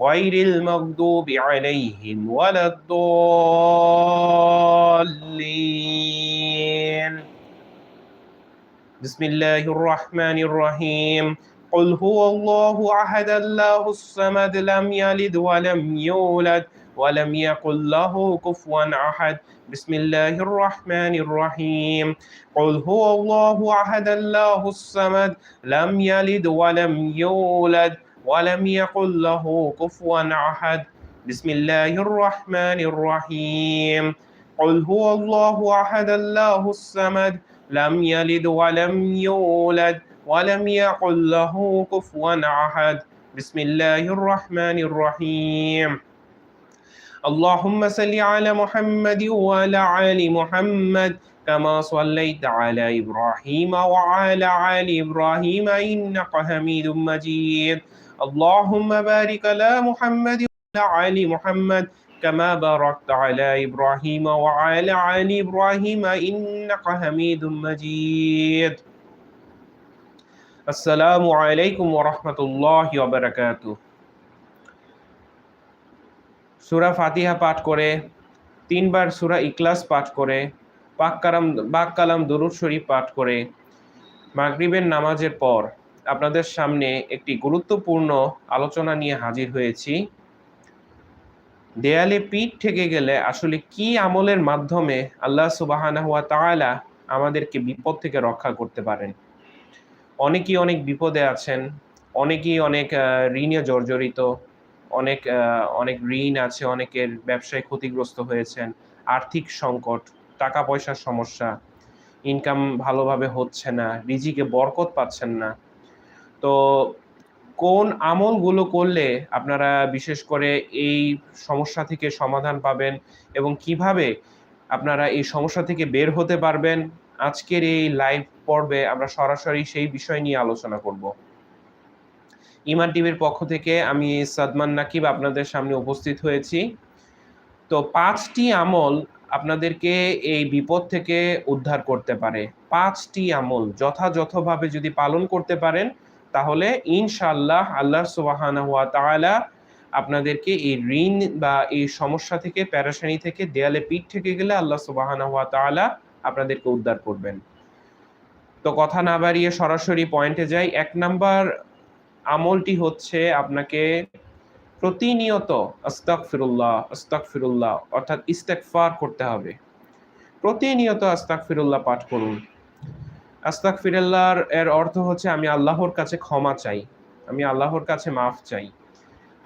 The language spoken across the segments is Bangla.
غير المغضوب عليهم ولا الضالين. بسم الله الرحمن الرحيم. قل هو الله أحد الله الصمد لم يلد ولم يولد ولم يقل له كفوا أحد. بسم الله الرحمن الرحيم. قل هو الله أحد الله الصمد لم يلد ولم يولد ولم يقل له كفوا أحد. بسم الله الرحمن الرحيم. قل هو الله أحد الله الصمد. لم يلد ولم يولد ولم يقل له كفوا أحد. بسم الله الرحمن الرحيم. اللهم صل على محمد وعلى آل محمد كما صليت على إبراهيم وعلى آل إبراهيم إنك حميد مجيد. اللهم بارك على محمد وعلى آل محمد كما باركت على إبراهيم وعلى آل إبراهيم إنك حميد مجيد السلام عليكم ورحمة الله وبركاته সুরা ফাতিহা পাঠ করে তিনবার সুরা ইকলাস পাঠ করে পাক কালাম বাক কালাম দরুদ শরীফ পাঠ করে মাগরিবের নামাজের পর আপনাদের সামনে একটি গুরুত্বপূর্ণ আলোচনা নিয়ে হাজির হয়েছি। দেয়ালে পিঠ থেকে গেলে আসলে কি আমলের মাধ্যমে আল্লাহ সুবাহানা হুয়া তাআলা আমাদেরকে বিপদ থেকে রক্ষা করতে পারেন? অনেকেই অনেক বিপদে আছেন, অনেকেই অনেক ঋণে জর্জরিত, অনেক অনেক ঋণ আছে, অনেকের ব্যবসায় ক্ষতিগ্রস্ত হয়েছেন, আর্থিক সংকট, টাকা পয়সার সমস্যা ইনকাম ভালোভাবে হচ্ছে না, রিজিকে বরকত পাচ্ছেন না তো কোন আমলগুলো করলে আপনারা বিশেষ করে এই সমস্যা থেকে সমাধান পাবেন এবং কীভাবে আপনারা এই সমস্যা থেকে বের হতে পারবেন? আজকের এই লাইভ পর্বে আমরা সরাসরি সেই বিষয় নিয়ে আলোচনা করব। ইমান টিভির পক্ষ থেকে আমি সাদমান নাকিব আপনাদের সামনে উপস্থিত হয়েছি। তো পাঁচটি আমল আপনাদেরকে এই বিপদ থেকে উদ্ধার করতে পারে। পাঁচটি আমল যথাযথভাবে যদি পালন করতে পারেন তাহলে ইনশাল্লাহ আল্লাহ সুবাহানা হুয়া আপনাদেরকে এই ঋণ বা এই সমস্যা থেকে, প্যারাসানি থেকে, দেয়ালে পিঠ থেকে গেলে আল্লাহ সুবাহানা হুয়া তাআলা আপনাদেরকে উদ্ধার করবেন। তো কথা না বাড়িয়ে সরাসরি পয়েন্টে যাই। এক নাম্বার আমলটি হচ্ছে আপনাকে প্রতিনিয়ত আস্তাক ফিরুল্লাহ আস্তাক ফিরুল্লাহ অর্থাৎ ইস্তেকফার করতে হবে। প্রতিনিয়ত আস্তাক ফিরুল্লাহ পাঠ করুন। আস্তাক ফিরুল্লাহর এর অর্থ হচ্ছে আমি আল্লাহর কাছে ক্ষমা চাই, আমি আল্লাহর কাছে মাফ চাই।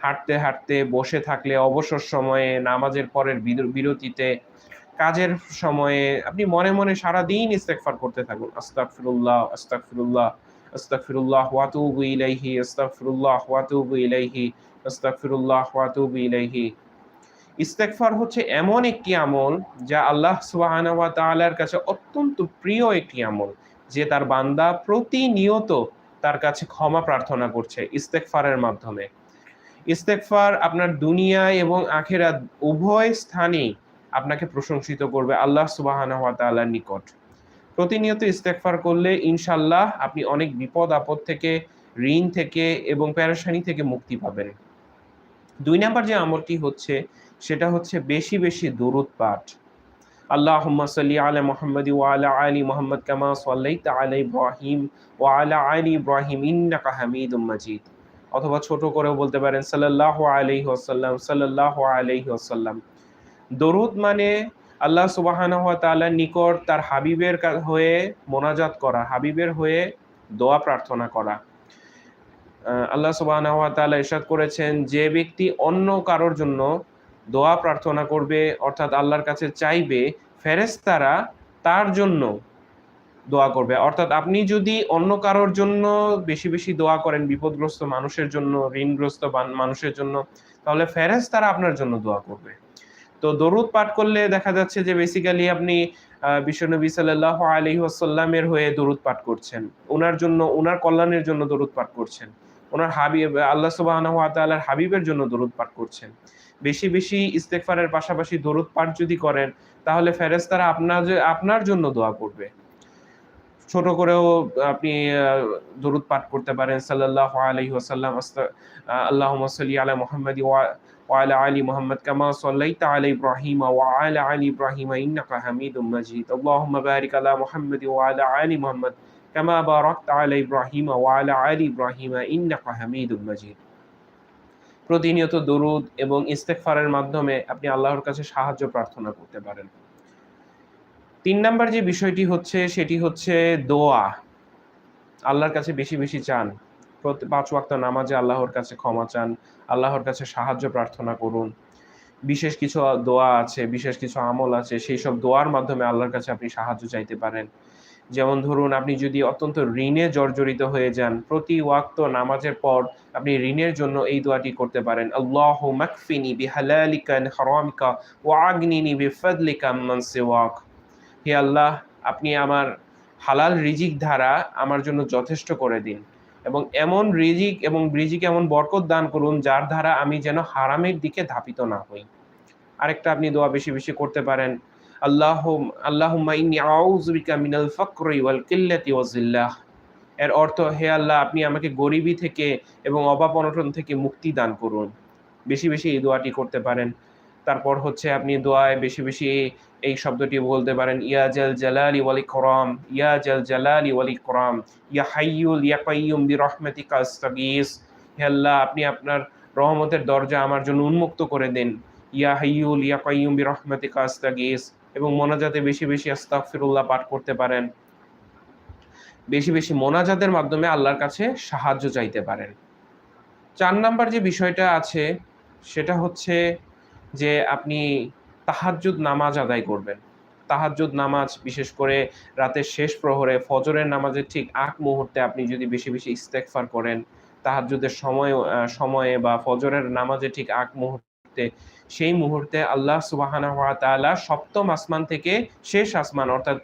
হাঁটতে হাঁটতে, বসে থাকলে অবসর সময়ে, নামাজের পরের বিরতিতে, কাজের সময়ে আপনি মনে মনে সারা দিন ইস্তেকফার করতে থাকুন। আস্তাক ফিরুল্লাহ আস্তাক ফিরুল্লাহ আস্তাগফিরুল্লাহ ওয়া আতুবু ইলাইহি, আস্তাগফিরুল্লাহ ওয়া আতুবু ইলাইহি, আস্তাগফিরুল্লাহ ওয়া আতুবু ইলাইহি। ইস্তেগফার হচ্ছে এমন একটি আমল যা আল্লাহ তাআলার কাছে অত্যন্ত প্রিয় একটি আমল। যে তার বান্দা প্রতিনিয়ত তার কাছে ক্ষমা প্রার্থনা করছে ইস্তেকফারের মাধ্যমে। ইস্তেগফার আপনার দুনিয়া এবং আখেরাত উভয় স্থানেই আপনাকে প্রশংসিত করবে আল্লাহ সুবহানাহু ওয়া নিকট। প্রতিনিয়ত ইস্তেকফার করলে ইনশাল্লাহ আপনি অনেক বিপদ, আপদ থেকে, ঋণ থেকে এবং প্যারাসানি থেকে মুক্তি পাবেন। দুই নাম্বার যে আমলটি হচ্ছে, সেটা হচ্ছে বেশি বেশি দরুদ পাঠ। আল্লাহ সাল্লি আলা মোহাম্মদ ওয়ালা আলী মোহাম্মদ কামা সাল্লাইতা আলা ইব্রাহিম ওয়ালা আলী ইব্রাহিম ইন্নাকা হামিদুম মাজিদ। অথবা ছোট করেও বলতে পারেন সাল্লাহ আলাইহি ওয়াসাল্লাম সাল্লাহ আলাইহি ওয়াসাল্লাম। দরুদ মানে আল্লাহ সুবাহান তাআলার নিকট তার হাবিবের হয়ে মোনাজাত করা, হাবিবের হয়ে দোয়া প্রার্থনা করা। আল্লাহ সুবাহান তাআলা ইরশাদ করেছেন, যে ব্যক্তি অন্য কারোর জন্য দোয়া প্রার্থনা করবে, অর্থাৎ আল্লাহর কাছে চাইবে, ফেরেশতারা তার জন্য দোয়া করবে। অর্থাৎ আপনি যদি অন্য কারোর জন্য বেশি বেশি দোয়া করেন, বিপদগ্রস্ত মানুষের জন্য, ঋণগ্রস্ত মানুষের জন্য, তাহলে ফেরেস তারা আপনার জন্য দোয়া করবে। তো দরুদ পাঠ করলে দেখা যাচ্ছে যে বেসিক্যালি আপনি বিশ্বনবী সাল্লাহ আলী আসাল্লামের হয়ে দরুদ পাঠ করছেন। ওনার জন্য ওনার কল্যাণের জন্য দরুদ পাঠ করছেন। ওনার হাবিব, আল্লাহ সুবাহ তাল্লার হাবিবের জন্য দরুদ পাঠ করছেন। বেশি বেশি ইস্তেকফারের পাশাপাশি দরুদ পাঠ যদি করেন, তাহলে ফেরেস্তারা আপনার আপনার জন্য দোয়া করবে। ছোট করেও আপনি দরুদ পাঠ করতে পারেন। সাল্লাহ আলহি ওসাল্লাম আল্লাহ সাল্লি আলা মোহাম্মদ ওয়ালা আলী মোহাম্মদ কামা সাল্লাইতা আলা ইব্রাহিম ওয়া আলা আলী ইব্রাহিম ইন্নাকা হামিদুম মাজিদ। আল্লাহুম্মা বারিক আলা মুহাম্মদ ওয়া আলা আলী মুহাম্মদ। কামা বারাকত আলা ইব্রাহিম ওয়া আলা আলি ইব্রাহিম ইন্নাকা হামিদুল প্রতিনিয়ত দরুদ এবং ইস্তেকফারের মাধ্যমে আপনি আল্লাহর কাছে সাহায্য প্রার্থনা করতে পারেন। তিন নাম্বার যে বিষয়টি হচ্ছে, সেটি হচ্ছে দোয়া। আল্লাহর কাছে বেশি বেশি চান। পাঁচ ওয়াক্ত নামাজে আল্লাহর কাছে ক্ষমা চান, আল্লাহর কাছে সাহায্য প্রার্থনা করুন। বিশেষ কিছু দোয়া আছে, বিশেষ কিছু আমল আছে, সেই সব দোয়ার মাধ্যমে আল্লাহর কাছে আপনি সাহায্য চাইতে পারেন। যেমন ধরুন, আপনি যদি অত্যন্ত ঋণে জর্জরিত হয়ে যান, প্রতি ওয়াক্ত নামাজের পর আপনি ঋণের জন্য এই দোয়াটি করতে পারেন, আল্লাহ মাকফিনি বিহালালিকা হারামিকা ওয়া আগনিনি বিফাদলিকা মান সিওয়াক। হে আল্লাহ, আপনি আমার হালাল রিজিক ধারা আমার জন্য যথেষ্ট করে দিন এবং এমন রিজিক এবং রিজিক এমন বরকত দান করুন যার দ্বারা আমি যেন হারামের দিকে ধাপিত না হই। আরেকটা আপনি দোয়া বেশি বেশি করতে পারেন আল্লাহ আল্লাহুম্মা ইন্নি আউযু বিকা মিনাল ফাকরি ওয়াল কিল্লাতি ওয়াজিল্লাহ এর অর্থ, হে আল্লাহ, আপনি আমাকে গরিবী থেকে এবং অভাব অনটন থেকে মুক্তি দান করুন। বেশি বেশি এই দোয়াটি করতে পারেন। তারপর হচ্ছে আপনি দোয়ায় বেশি বেশি এই শব্দটি বলতে পারেন, ইয়া জাল জালালি ওয়ালি করম ইয়া জাল জালালি ওয়ালি করম ইয়া হাইয়ুল ইয়া কাইয়ুম বি রহমাতিকা আস্তাগিস হে আল্লাহ, আপনি আপনার রহমতের দরজা আমার জন্য উন্মুক্ত করে দেন। ইয়া হাইয়ুল ইয়া কাইয়ুম বি রহমাতিকা আস্তাগিস এবং মোনাজাতে বেশি বেশি আস্তাগফিরুল্লাহ পাঠ করতে পারেন। বেশি বেশি মোনাজাতের মাধ্যমে আল্লাহর কাছে সাহায্য চাইতে পারেন। চার নাম্বার যে বিষয়টা আছে, সেটা হচ্ছে যে আপনি তাহাজ্জুদ নামাজ আদায় করবেন। তাহাজ্জুদ নামাজ, বিশেষ করে রাতের শেষ প্রহরে, ফজরের নামাজের ঠিক আগ মুহূর্তে আপনি যদি বেশি বেশি ইস্তেকফার করেন, তাহাজ্জুদের সময় সময়ে বা ফজরের নামাজে ঠিক আগ মুহূর্তে সেই মুহূর্তে আল্লাহ সুবাহানা হওয়া তালা সপ্তম আসমান থেকে শেষ আসমান, অর্থাৎ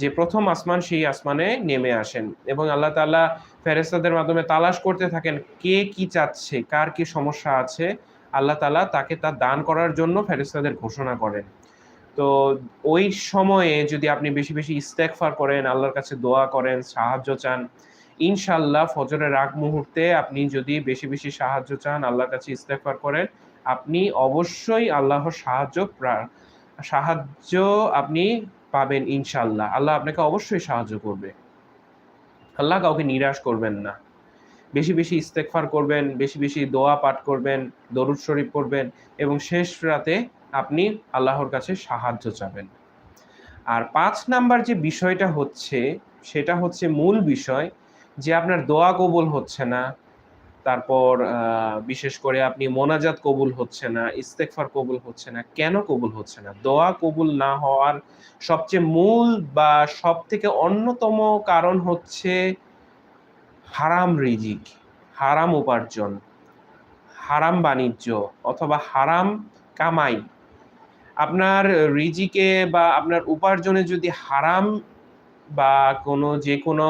যে প্রথম আসমান সেই আসমানে নেমে আসেন এবং আল্লাহ তাল্লাহ ফেরেস্তাদের মাধ্যমে তালাশ করতে থাকেন কে কি চাচ্ছে, কার কি সমস্যা আছে। আল্লাহ তালা তাকে তা দান করার জন্য ফেরেস্তাদের ঘোষণা করেন। তো ওই সময়ে যদি আপনি বেশি বেশি ইস্তেকফার করেন, আল্লাহর কাছে দোয়া করেন, সাহায্য চান ইনশাল্লাহ ফজরের আগ মুহূর্তে আপনি যদি বেশি বেশি সাহায্য চান, আল্লাহর কাছে ইস্তেকফার করেন আপনি অবশ্যই আল্লাহর সাহায্য সাহায্য আপনি পাবেন ইনশাল্লাহ আল্লাহ আপনাকে অবশ্যই সাহায্য করবে। আল্লাহ কাউকে নিরাশ করবেন না। বেশি বেশি ইস্তেকফার করবেন, বেশি বেশি দোয়া পাঠ করবেন, দরুদ শরীফ করবেন এবং শেষ রাতে আপনি আল্লাহর কাছে সাহায্য চাবেন। আর পাঁচ নাম্বার যে বিষয়টা হচ্ছে, সেটা হচ্ছে মূল বিষয় যে আপনার দোয়া কবুল হচ্ছে না তারপর বিশেষ করে আপনি মোনাজাত কবুল হচ্ছে না ইস্তেকফার কবুল হচ্ছে না, কেন কবুল হচ্ছে না? দোয়া কবুল না হওয়ার সবচেয়ে মূল বা সব থেকে অন্যতম কারণ হচ্ছে হারাম রিজিক, হারাম উপার্জন, হারাম বাণিজ্য অথবা হারাম কামাই। আপনার রিজিকে বা আপনার উপার্জনে যদি হারাম বা কোনো যে কোনো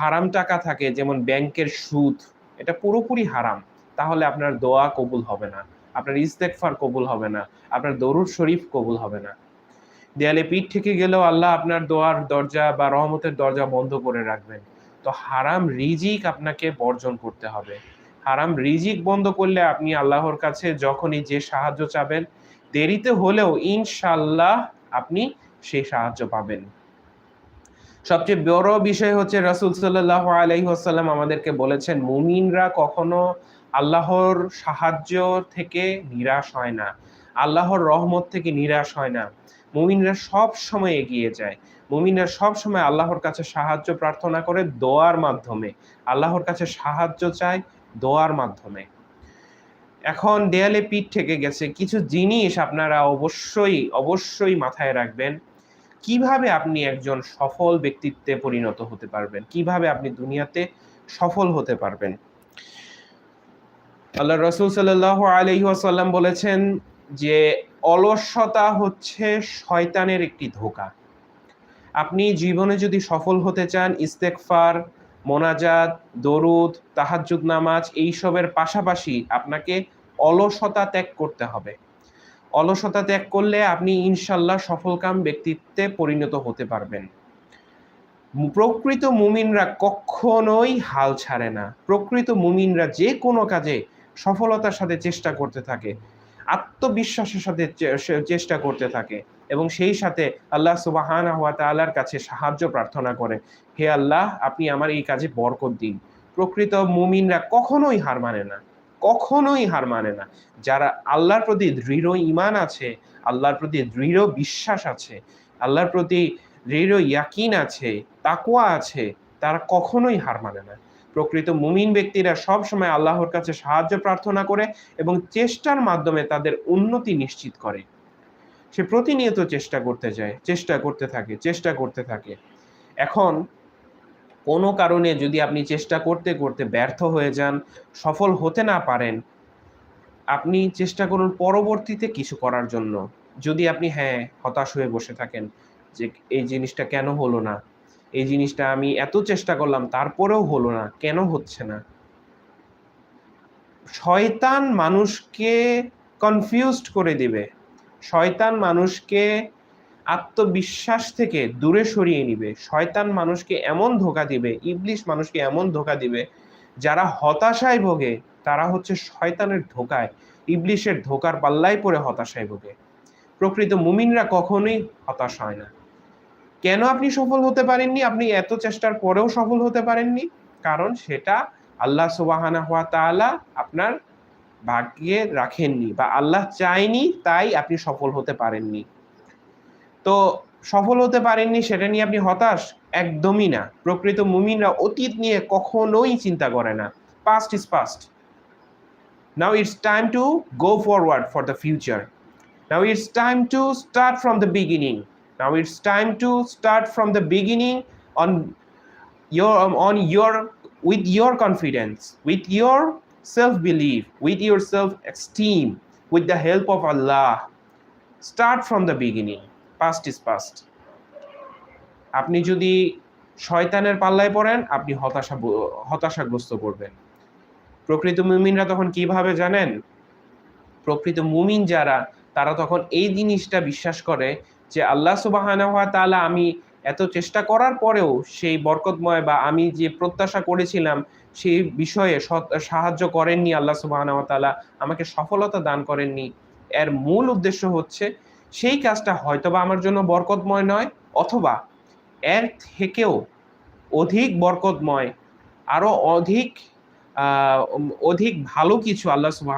হারাম টাকা থাকে, যেমন ব্যাংকের সুদ এটা পুরোপুরি হারাম। তাহলে আপনার দোয়া কবুল হবে না, আপনার ইস্তেকফার কবুল হবে না, আপনার দরুদ শরীফ কবুল হবে না। দেয়ালে পিঠ থেকে গেলেও আল্লাহ আপনার দোয়ার দরজা বা রহমতের দরজা বন্ধ করে রাখবেন। তো হারাম রিজিক আপনাকে বর্জন করতে হবে। হারাম রিজিক বন্ধ করলে আপনি আল্লাহর কাছে যখনই যে সাহায্য চাবেন, দেরিতে হলেও ইনশাল্লাহ আপনি সেই সাহায্য পাবেন। সবচেয়ে বড় বিষয় হচ্ছে রাসুল সাল্লাহ আলাইসাল্লাম আমাদেরকে বলেছেন, মুমিনরা কখনো আল্লাহর সাহায্য থেকে নিরাশ হয় না, আল্লাহর রহমত থেকে নিরাশ হয় না। মুমিনরা সব সময় এগিয়ে যায়। মুমিনরা সব সময় আল্লাহর কাছে সাহায্য প্রার্থনা করে দোয়ার মাধ্যমে। আল্লাহর কাছে সাহায্য চায় দোয়ার মাধ্যমে। এখন দেয়ালে পিঠ থেকে গেছে। কিছু জিনিস আপনারা অবশ্যই অবশ্যই মাথায় রাখবেন। কীভাবে আপনি একজন সফল ব্যক্তিত্বে পরিণত হতে পারবেন? কীভাবে আপনি দুনিয়াতে সফল হতে পারবেন? আল্লাহ রসুল সাল্লাহ আলহি আসাল্লাম বলেছেন যে, অলসতা হচ্ছে শয়তানের একটি ধোকা। আপনি জীবনে যদি সফল হতে চান ইস্তেকফার মোনাজাত, দরুদ তাহাজুদ নামাজ, এইসবের পাশাপাশি আপনাকে অলসতা ত্যাগ করতে হবে। অলসতা ত্যাগ করলে আপনি ইনশাল্লাহ সফলকাম ব্যক্তিত্বে পরিণত হতে পারবেন। প্রকৃত মুমিনরা কখনোই হাল ছাড়ে না। প্রকৃত মুমিনরা যে কোনো কাজে সফলতার সাথে চেষ্টা করতে থাকে, আত্মবিশ্বাসের সাথে চেষ্টা করতে থাকে এবং সেই সাথে আল্লাহ সুবাহান তাল্লার কাছে সাহায্য প্রার্থনা করে, হে আল্লাহ, আপনি আমার এই কাজে বরকত দিন। প্রকৃত মুমিনরা কখনোই হার মানে না। কখনোই হার মানে না। যারা আল্লাহর প্রতি দৃঢ় ইমান আছে, আল্লাহর প্রতি দৃঢ় বিশ্বাস আছে, আল্লাহর প্রতি দৃঢ় ইয়াকিন আছে তাকুয়া আছে, তারা কখনোই হার মানে না। প্রকৃত মুমিন ব্যক্তিরা সব সময় আল্লাহর কাছে সাহায্য প্রার্থনা করে এবং চেষ্টার মাধ্যমে তাদের উন্নতি নিশ্চিত করে। সে প্রতিনিয়ত চেষ্টা করতে যায়, চেষ্টা করতে থাকে, চেষ্টা করতে থাকে। এখন কোনো কারণে যদি আপনি চেষ্টা করতে করতে ব্যর্থ হয়ে যান, সফল হতে না পারেন, আপনি চেষ্টা করুন পরবর্তীতে কিছু করার জন্য। যদি আপনি হ্যাঁ হতাশ হয়ে বসে থাকেন যে এই জিনিসটা কেন হলো না? এই জিনিসটা আমি এত চেষ্টা করলাম, তারপরেও হলো না, কেন হচ্ছে না? শয়তান মানুষকে কনফিউজড করে দিবে। শয়তান মানুষকে আত্মবিশ্বাস থেকে দূরে সরিয়ে নিবে। শয়তান মানুষকে এমন ধোকা দিবে, ইবলিশ মানুষকে এমন ধোকা দিবে, যারা হতাশায় ভোগে, তারা হচ্ছে শয়তানের ধোকায়, ইবলিশের ধোকার পাল্লায় পড়ে হতাশায় ভোগে। প্রকৃত মুমিনরা কখনোই হতাশ হয় না। কেন আপনি সফল হতে পারেননি? আপনি এত চেষ্টার পরেও সফল হতে পারেননি। কারণ সেটা আল্লাহ সুবাহানা হওয়া তালা আপনার ভাগ্যে রাখেননি বা আল্লাহ চায়নি, তাই আপনি সফল হতে পারেননি। তো সফল হতে পারেননি সেটা নিয়ে আপনি হতাশ? একদমই না। প্রকৃত মুমিনরা অতীত নিয়ে কখনোই চিন্তা করে না। Past is past now it's time to go forward for the future now it's time to start from the beginning now it's time to start from the beginning on your on your with your confidence with your self believe with your self esteem with the help of Allah start from the beginning Past is past. আপনি যদি শয়তানের পাল্লায় পড়েন, আপনি হতাশা হতাশাগ্রস্ত করবেন প্রকৃত মুমিনরা তখন কীভাবে জানেন? প্রকৃত মুমিন যারা, তারা তখন এই জিনিসটা বিশ্বাস করে যে আল্লাহ সুবাহানা তালা আমি এত চেষ্টা করার পরেও সেই বরকতময় বা আমি যে প্রত্যাশা করেছিলাম, সেই বিষয়ে সাহায্য করেননি আল্লাহ সুবাহানা তালা আমাকে সফলতা দান করেননি। এর মূল উদ্দেশ্য হচ্ছে সেই কাজটা হয়তোবা আমার জন্য বরকতময় নয়, অথবা এর থেকেও অধিক বরকতময়, আরও অধিক অধিক ভালো কিছু আল্লাহ সুবাহ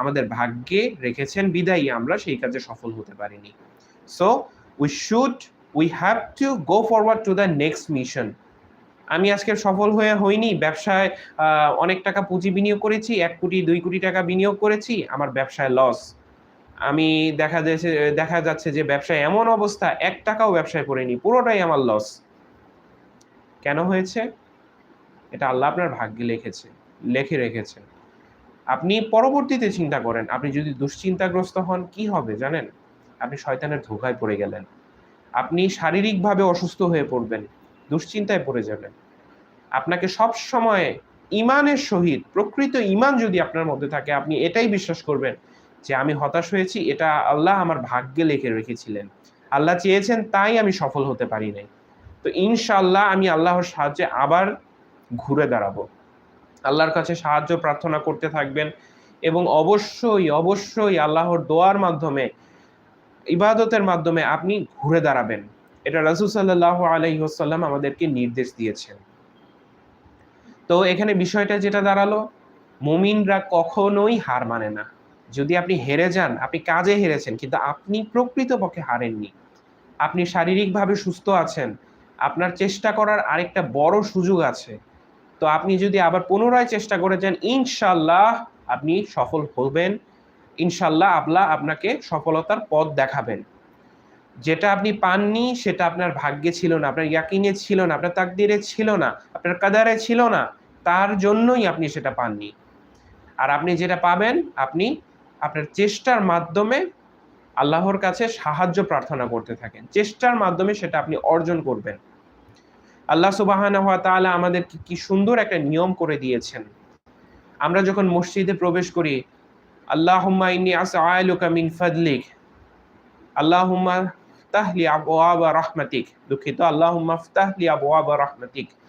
আমাদের ভাগ্যে রেখেছেন, বিদায়ী আমরা সেই কাজে সফল হতে পারিনি। So we should we have to go forward to the next mission আমি আজকে সফল হয়ে হইনি, ব্যবসায় অনেক টাকা পুঁজি বিনিয়োগ করেছি, এক কোটি, দুই কোটি টাকা বিনিয়োগ করেছি, আমার ব্যবসায় লস আমি দেখা যাচ্ছে দেখা যাচ্ছে যে ব্যবসায় এমন অবস্থা, এক টাকাও ব্যবসায় করিনি, পুরোটাই আমার লস কেন হয়েছে? এটা আল্লাহ আপনার ভাগ্যে লিখেছে, লেখে রেখেছে আপনি পরবর্তীতে চিন্তা করেন, আপনি যদি দুশ্চিন্তাগ্রস্ত হন, কি হবে জানেন? আপনি শয়তানের ধোকায় পড়ে গেলেন। আপনি শারীরিকভাবে অসুস্থ হয়ে পড়বেন, দুশ্চিন্তায় পড়ে যাবেন। আপনাকে সব সময় ইমানের সহিত, প্রকৃত ইমান যদি আপনার মধ্যে থাকে, আপনি এটাই বিশ্বাস করবেন যে আমি হতাশ হয়েছি, এটা আল্লাহ আমার ভাগ্যে লেখে রেখেছিলেন। আল্লাহ চেয়েছেন তাই আমি সফল হতে পারি নাই। তো ইনশাল্লাহ আমি আল্লাহর সাহায্যে আবার ঘুরে দাঁড়াবো। আল্লাহর কাছে সাহায্য, প্রার্থনা করতে থাকবেন এবং অবশ্যই অবশ্যই আল্লাহর দোয়ার মাধ্যমে, ইবাদতের মাধ্যমে আপনি ঘুরে দাঁড়াবেন। এটা রাসুল সাল্লাহ আলহিহসাল্লাম আমাদেরকে নির্দেশ দিয়েছেন। তো এখানে বিষয়টা যেটা দাঁড়াল, মুমিনরা কখনোই হার মানে না। যদি আপনি হেরে যান, আপনি কাজে হেরেছেন, কিন্তু আপনি প্রকৃতপক্ষে হারেননি। আপনি শারীরিকভাবে সুস্থ আছেন, আপনার চেষ্টা করার আরেকটা বড় সুযোগ আছে। তো আপনি যদি আবার পুনরায় চেষ্টা করে যান ইনশাল্লাহ আপনি সফল হবেন। ইনশাল্লাহ আল্লাহ আপনাকে সফলতার পথ দেখাবেন। যেটা আপনি পাননি, সেটা আপনার ভাগ্যে ছিল না, আপনার ইয়াকিনে ছিল না, আপনার তাকদিরে ছিল না, আপনার কাদারে ছিল না, তার জন্যই আপনি সেটা পাননি। আর আপনি যেটা পাবেন, আপনি আপনার চেষ্টার মাধ্যমে আল্লাহর কাছে সাহায্য প্রার্থনা করতে থাকেন। চেষ্টার মাধ্যমে সেটা আপনি অর্জন করবেন। আল্লাহ সুবাহানা হওয়া তাআলা আমাদেরকে কি সুন্দর একটা নিয়ম করে দিয়েছেন। আমরা যখন মসজিদে প্রবেশ করি, আল্লাহুম্মা ইন্নী আসআলুকা মিন ফাদলিক, আল্লাহুম্মা ফতাহলি আবওয়াবা রাহমাতিক, দুঃখিত, আল্লাহুম্মা ফতাহলি আবওয়াবা রাহমাতিক। আম-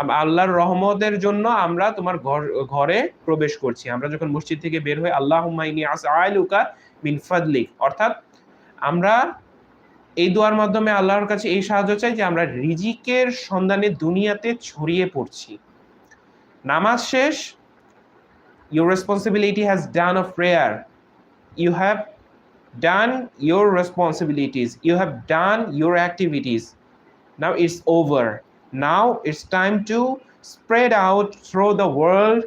আল্লাহর রহমতের জন্য আমরা তোমার ঘর, ঘরে প্রবেশ করছি। আমরা যখন মসজিদ থেকে বের হই আসআলুকা মিন ফাদলিক। অর্থাৎ আমরা এই দোয়ার মাধ্যমে আল্লাহর কাছে এই সাহায্য চাই যে আমরা রিজিকের সন্ধানে দুনিয়াতে ছড়িয়ে পড়ছি। নামাজ শেষ your responsibility has done of prayer you have done your responsibilities you have done your activities now it's over now it's time to spread out through the world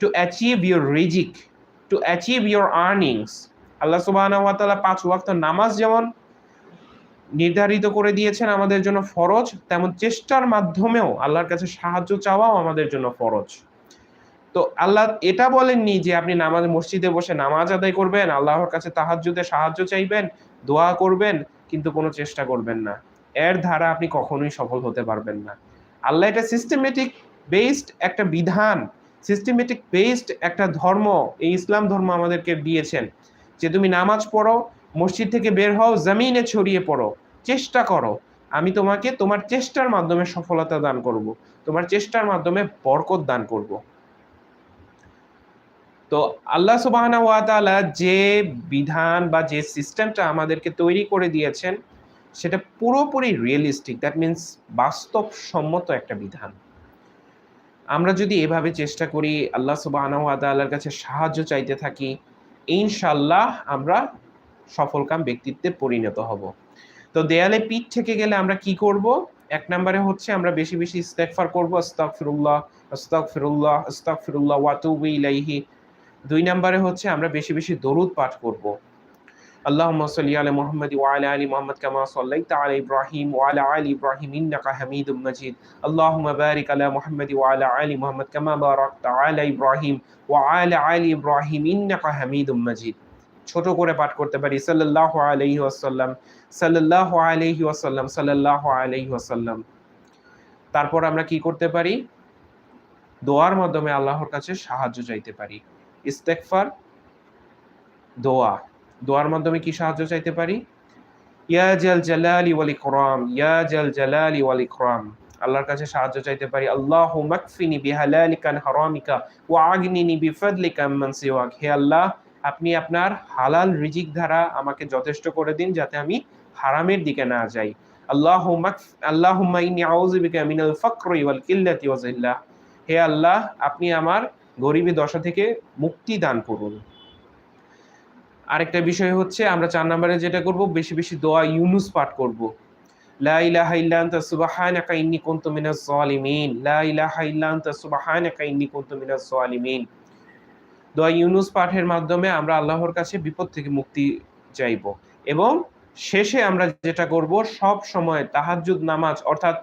to achieve your রিজিক to achieve your earnings. Allah সুবহানাহু ওয়া তাআলা পাঁচ ওয়াক্ত নামাজ যেমন নির্ধারিত করে দিয়েছেন আমাদের জন্য ফরজ, তেমন চেষ্টার মাধ্যমেও আল্লাহর কাছে সাহায্য চাওয়াও আমাদের জন্য ফরজ। তো আল্লাহ এটা বলেননি যে আপনি নামাজ মসজিদে বসে নামাজ আদায় করবেন, আল্লাহর কাছে তাহাজ্জুদে সাহায্য চাইবেন, দোয়া করবেন, কিন্তু কোনো চেষ্টা করবেন না। এর ধারা আপনি কখনোই সফল হতে পারবেন না। আল্লাহ এটা সিস্টেমেটিক বেসড একটা বিধান সিস্টেমেটিক বেসড একটা ধর্ম, এই ইসলাম ধর্ম আমাদেরকে দিয়েছেন। যে তুমি নামাজ পড়ো, মসজিদ থেকে বের হও, জমিনে ছড়িয়ে পড়ো, চেষ্টা করো। আমি তোমাকে তোমার চেষ্টার মাধ্যমে সফলতা দান করব, তোমার চেষ্টার মাধ্যমে বরকত দান করব। তো আল্লাহ সুবাহানা ওয়া যে বিধান বা যে সিস্টেমটা আমাদেরকে তৈরি করে দিয়েছেন সেটা পুরোপুরি রিয়েলিস্টিক দ্যাট মিন্স বাস্তবসম্মত একটা বিধান। আমরা যদি এভাবে চেষ্টা করি, আল্লাহ ওয়া তাআলার কাছে সাহায্য চাইতে থাকি ইনশাল্লাহ আমরা সফলকাম ব্যক্তিত্বে পরিণত হব। তো দেয়ালে পিঠ থেকে গেলে আমরা কি করব? এক নম্বরে হচ্ছে আমরা বেশি বেশি ইস্তেগফার করব, আস্তাগফিরুল্লাহ আস্তাগফিরুল্লাহ আস্তাগফিরুল্লাহ ওয়া আতুবু ইলাইহি। দুই নম্বরে হচ্ছে আমরা বেশি বেশি দরুদ পাঠ করব। اللهم صل على محمد وعلى ال محمد كما صليت على ابراهيم وعلى ال ابراهيم انك حميد مجيد اللهم بارك على محمد وعلى ال محمد كما باركت على ابراهيم وعلى ال ابراهيم انك حميد مجيد ছোট করে পাঠ করতে পারি সাল্লাল্লাহু আলাইহি ওয়াসাল্লাম সাল্লাল্লাহু আলাইহি ওয়াসাল্লাম সাল্লাল্লাহু আলাইহি ওয়াসাল্লাম তারপর আমরা কি করতে পারি দোয়ার মাধ্যমে আল্লাহর কাছে সাহায্য চাইতে পারি ইস্তেগফার দোয়া দোয়ার মাধ্যমে কি সাহায্য চাইতে পারি? ইয়া জাল জালালি ওয়াল ইকরাম, ইয়া জাল জালালি ওয়াল ইকরাম। আল্লাহর কাছে সাহায্য চাইতে পারি আল্লাহু মাকফিনি বিহালালিকা আন হারামিকা ওয়া আগনিনি বিফাদলিকা আম্মান সিওয়াক। হে আল্লাহ, আপনি আপনার হালাল রিজিক দ্বারা আমাকে যথেষ্ট করে দিন যাতে আমি হারামের দিকে না যাই। আল্লাহু ইন্নী আউযু বিকা মিনাল ফাকরি ওয়াল কিল্লাতি ওয়া জিল্লাহ হে আল্লাহ, আপনি আমার গরিবী দশা থেকে মুক্তি দান করুন। আরেকটা বিষয় হচ্ছে, আমরা চার নম্বরে যেটা করব, বেশি বেশি দোয়া ইউনুস পাঠ করব। আমরা আল্লাহর কাছে বিপদ থেকে মুক্তি চাইব। এবং শেষে আমরা যেটা করব, সব সময় নামাজ, অর্থাৎ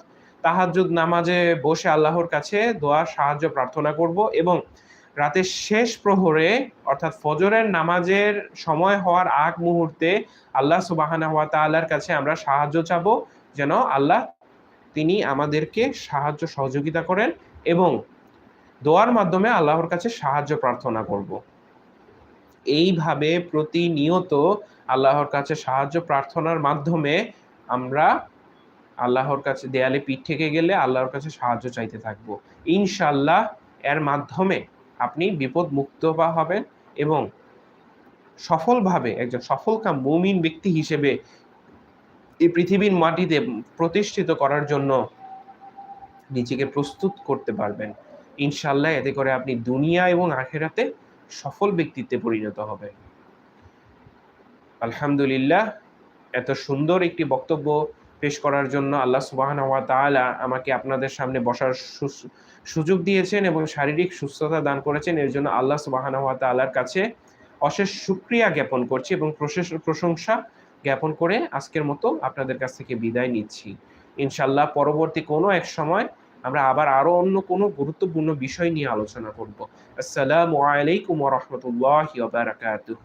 তাহাজ্জুদ নামাজে বসে আল্লাহর কাছে দোয়া সাহায্য প্রার্থনা করব এবং রাতের শেষ প্রহরে, অর্থাৎ ফজরের নামাজের সময় হওয়ার আগ মুহূর্তে আল্লাহ সুবাহানা ওয়া তাআলার কাছে আমরা সাহায্য চাব, যেন আল্লাহ তিনি আমাদেরকে সাহায্য সহযোগিতা করেন এবং দোয়ার মাধ্যমে আল্লাহর কাছে সাহায্য প্রার্থনা করব। এইভাবে প্রতিনিয়ত আল্লাহর কাছে সাহায্য প্রার্থনার মাধ্যমে আমরা আল্লাহর কাছে দেয়ালে পিঠ থেকে গেলে আল্লাহর কাছে সাহায্য চাইতে থাকব। ইনশাল্লাহ এর মাধ্যমে আপনি বিপদ মুক্ত হবেন এবং সফলভাবে একজন সফলকাম মুমিন ব্যক্তি হিসেবে এই পৃথিবীর মাটিতে প্রতিষ্ঠিত করার জন্য নিজেকে প্রস্তুত করতে পারবেন। ইনশাল্লাহ এতে করে আপনি দুনিয়া এবং আখেরাতে সফল ব্যক্তিত্বে পরিণত হবেন। আলহামদুলিল্লাহ, এত সুন্দর একটি বক্তব্য পেশ করার জন্য আল্লাহ সুবাহান ওয়া তাআলা আমাকে আপনাদের সামনে বসার সুযোগ দিয়েছেন এবং শারীরিক সুস্থতা দান করেছেন। এর জন্য আল্লাহ সুবাহান ওয়া তাআলার কাছে অশেষ সুক্রিয়া জ্ঞাপন করছি এবং প্রশংসা জ্ঞাপন করে আজকের মতো আপনাদের কাছ থেকে বিদায় নিচ্ছি। ইনশাল্লাহ পরবর্তী কোনো এক সময় আমরা আবার আরও অন্য কোনো গুরুত্বপূর্ণ বিষয় নিয়ে আলোচনা করব। আসসালামু আলাইকুম রাহমাতুল্লাহি বারাকাতুহু।